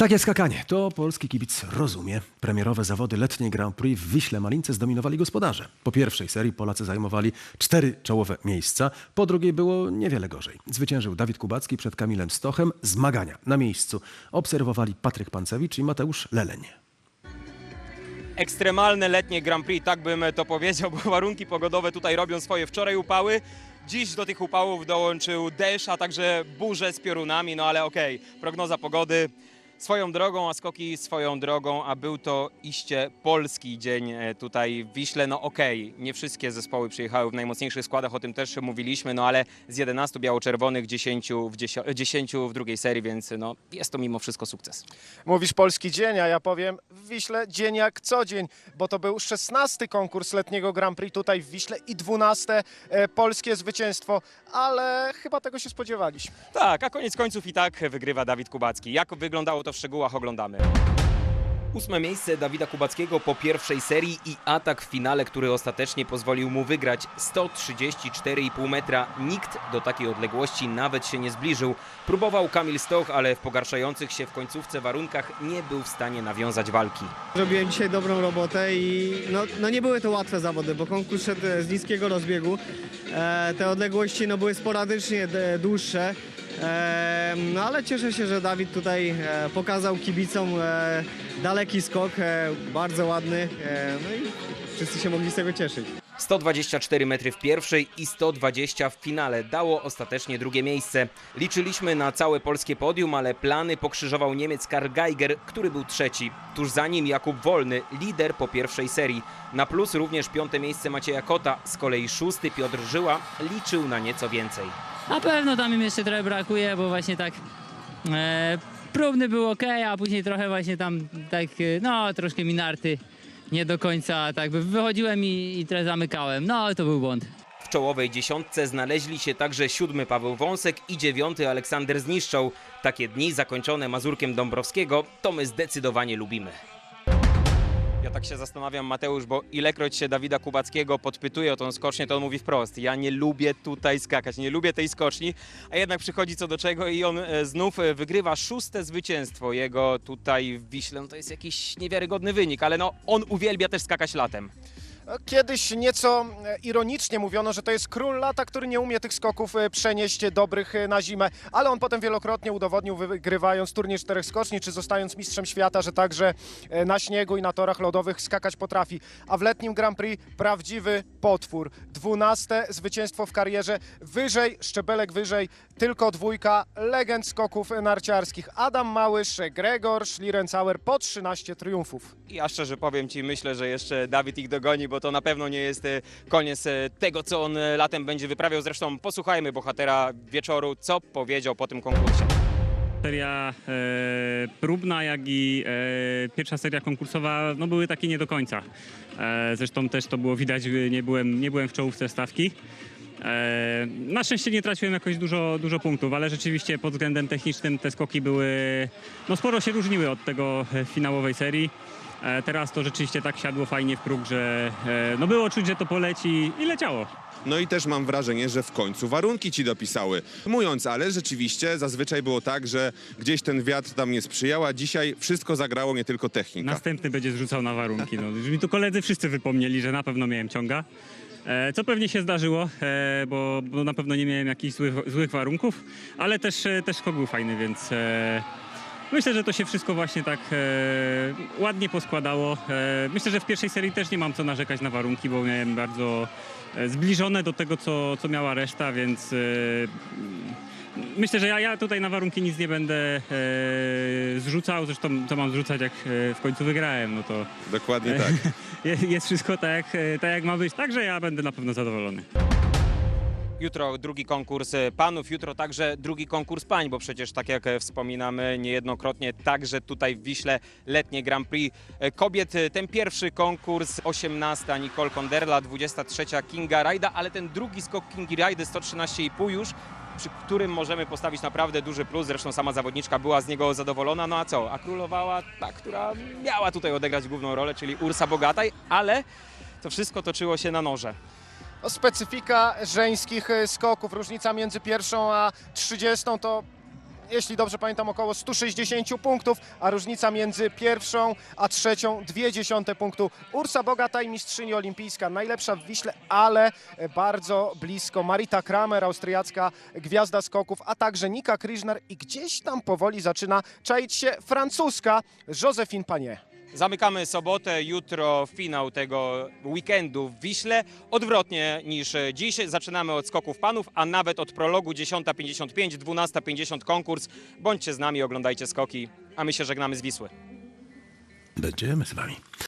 Takie skakanie to polski kibic rozumie. Premierowe zawody letniej Grand Prix w Wiśle Malince zdominowali gospodarze. Po pierwszej serii Polacy zajmowali cztery czołowe miejsca, po drugiej było niewiele gorzej. Zwyciężył Dawid Kubacki przed Kamilem Stochem. Zmagania na miejscu obserwowali Patryk Pancewicz i Mateusz Leleń. ekstremalne letnie Grand Prix, tak bym to powiedział, bo warunki pogodowe tutaj robią swoje. Wczoraj upały, dziś do tych upałów dołączył deszcz, a także burze z piorunami, no ale okej, prognoza pogody swoją drogą, a skoki swoją drogą, a był to iście polski dzień e, tutaj w Wiśle. No okej, nie wszystkie zespoły przyjechały w najmocniejszych składach, o tym też mówiliśmy, no ale z 11 biało-czerwonych 10 w, 10, 10 w drugiej serii, więc no jest to mimo wszystko sukces. Mówisz polski dzień, a ja powiem w Wiśle dzień jak co dzień, bo to był 16 konkurs letniego Grand Prix tutaj w Wiśle i 12 e, polskie zwycięstwo, ale chyba tego się spodziewaliśmy. Tak, a koniec końców i tak wygrywa Dawid Kubacki. Jak wyglądało to w szczegółach oglądamy. Ósme miejsce Dawida Kubackiego po pierwszej serii i atak w finale, który ostatecznie pozwolił mu wygrać 134,5 metra. Nikt do takiej odległości nawet się nie zbliżył. Próbował Kamil Stoch, ale w pogarszających się w końcówce warunkach nie był w stanie nawiązać walki. Robiłem dzisiaj dobrą robotę i no, no nie były to łatwe zawody, bo konkurs szedł z niskiego rozbiegu. E, te odległości no, były sporadycznie dłuższe. No ale cieszę się, że Dawid tutaj e, pokazał kibicom e, daleki skok, e, bardzo ładny. No i wszyscy się mogli z tego cieszyć. 124 metry w pierwszej i 120 w finale dało ostatecznie drugie miejsce. Liczyliśmy na całe polskie podium, ale plany pokrzyżował Niemiec Karl Geiger, który był trzeci. Tuż za nim Jakub Wolny, lider po pierwszej serii. Na plus również piąte miejsce Macieja Kota, z kolei szósty Piotr Żyła liczył na nieco więcej. Na pewno tam im jeszcze trochę brakuje, bo właśnie tak e, próbny był ok, a później trochę właśnie tam tak, e, no troszkę mi narty nie do końca tak by wychodziłem i, i trochę zamykałem. No to był błąd. W czołowej dziesiątce znaleźli się także siódmy Paweł Wąsek i dziewiąty Aleksander Zniszczał. Takie dni zakończone Mazurkiem Dąbrowskiego to my zdecydowanie lubimy. Ja tak się zastanawiam, Mateusz, bo ilekroć się Dawida Kubackiego podpytuje o tą skocznię, to on mówi wprost, ja nie lubię tutaj skakać, nie lubię tej skoczni, a jednak przychodzi co do czego i on e, znów e, wygrywa szóste zwycięstwo jego tutaj w Wiśle. No to jest jakiś niewiarygodny wynik, ale no on uwielbia też skakać latem. Kiedyś nieco e, ironicznie mówiono, że to jest król lata, który nie umie tych skoków e, przenieść dobrych e, na zimę, ale on potem wielokrotnie udowodnił, wygrywając turniej czterech skoczni, czy zostając mistrzem świata, że także na śniegu i na torach lodowych skakać potrafi. A w letnim Grand Prix prawdziwy potwór. Dwunaste zwycięstwo w karierze, wyżej, szczebelek wyżej, tylko dwójka legend skoków narciarskich. Adam Małysz, Gregor Schlierencauer po 13 triumfów. Ja szczerze powiem Ci, myślę, że jeszcze Dawid ich dogoni, bo to na pewno nie jest e, koniec e, tego, co on e, latem będzie wyprawiał. Zresztą posłuchajmy bohatera wieczoru, co powiedział po tym konkursie. Seria e, próbna, jak i e, pierwsza seria konkursowa no, były takie nie do końca. E, zresztą też to było widać, nie byłem, nie byłem w czołówce stawki. E, na szczęście nie traciłem jakoś dużo, dużo punktów, ale rzeczywiście pod względem technicznym te skoki były, no sporo się różniły od tego e, finałowej serii. E, teraz to rzeczywiście tak siadło fajnie w próg, że no było czuć, że to poleci i leciało. No i też mam wrażenie, że w końcu warunki ci dopisały. Mówiąc, ale rzeczywiście zazwyczaj było tak, że gdzieś ten wiatr tam nie sprzyjał, a dzisiaj wszystko zagrało, nie tylko technika. Następny będzie zrzucał na warunki. No. Już mi tu koledzy wszyscy wypomnieli, że na pewno miałem ciąga. E, co pewnie się zdarzyło, e, bo, na pewno nie miałem jakichś złych, złych warunków, ale też, e, też był fajny, więc myślę, że to się wszystko właśnie tak e, ładnie poskładało. E, myślę, że w pierwszej serii też nie mam co narzekać na warunki, bo miałem bardzo e, zbliżone do tego, co, co miała reszta, więc e, Myślę, że ja, ja tutaj na warunki nic nie będę e, zrzucał. Zresztą co mam zrzucać, jak e, w końcu wygrałem, no to Dokładnie tak. jest, jest wszystko tak e, tak, jak ma być. Także ja będę na pewno zadowolony. Jutro drugi konkurs e, panów, jutro także drugi konkurs pań, bo przecież tak jak e, wspominamy niejednokrotnie, także tutaj w Wiśle letnie Grand Prix e, kobiet. Ten pierwszy konkurs 18 Nicole Konderla, 23 Kinga Rajda, ale ten drugi skok Kingi Rajdy 113,5 już przy którym możemy postawić naprawdę duży plus. Zresztą sama zawodniczka była z niego zadowolona. No a co? A królowała ta, która miała tutaj odegrać główną rolę, czyli Ursa Bogataj, ale to wszystko toczyło się na noże. No, specyfika żeńskich e, skoków, różnica między pierwszą a trzydziestą to jeśli dobrze pamiętam, około 160 punktów, a różnica między pierwszą a trzecią dwie dziesiąte punktu. Ursa Bogataj, mistrzyni olimpijska, najlepsza w Wiśle, ale e, bardzo blisko Marita Kramer, austriacka gwiazda skoków, a także Nika Krishner i gdzieś tam powoli zaczyna czaić się francuska Josephine Panier. Zamykamy sobotę, jutro finał tego weekendu w Wiśle. Odwrotnie niż dziś. Zaczynamy od skoków panów, a nawet od prologu 10.55, 12.50 konkurs. Bądźcie z nami, oglądajcie skoki, a my się żegnamy z Wisły. Będziemy z wami.